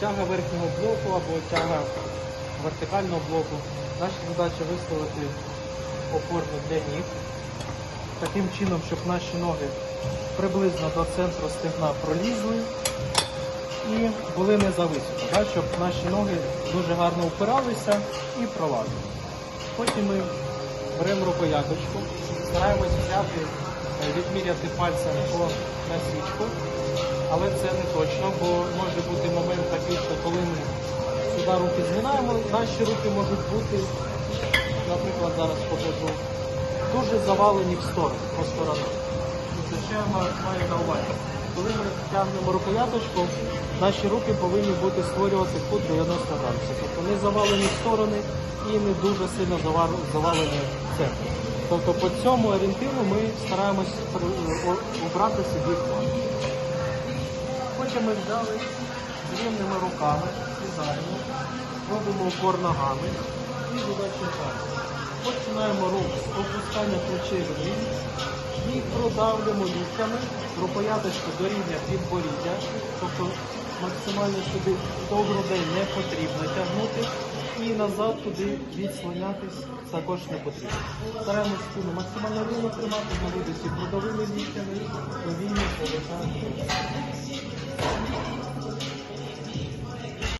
тяга верхнього блоку або тяга вертикального блоку. Наша задача виставити опорно для ніг. Таким чином, щоб наші ноги приблизно до центру стегна пролізли і були не зависоко, щоб наші ноги дуже гарно впиралися і пролазили. Потім ми беремо рукояточку, стараємось взяти, відміряти пальцем по насічку, але це не точно, бо може бути момент такий, що коли ми сюди руки згинаємо, наші руки можуть бути, наприклад, зараз покажу, дуже завалені в сторону, по сторонах. Це я маю на увазі? Коли ми тягнемо рукояточку, наші руки повинні бути створювати кут 90 градусів. Тобто не завалені сторони і не дуже сильно завалені центр. Тобто по цьому орієнтиру ми стараємось обрати собі план. Потім ми взяли рівними руками, сідаємо, робимо опор ногами і задача так. Починаємо рух з опускання плечей вниз і продавлюємо ліктями, рукояточку до рівня підборіддя, тобто максимально сюди до грудей не потрібно тягнути і назад туди відслонятись також не потрібно. Стараємось спину максимально рівно тримати на видосі грудовими ліктями, повільно повертаємо.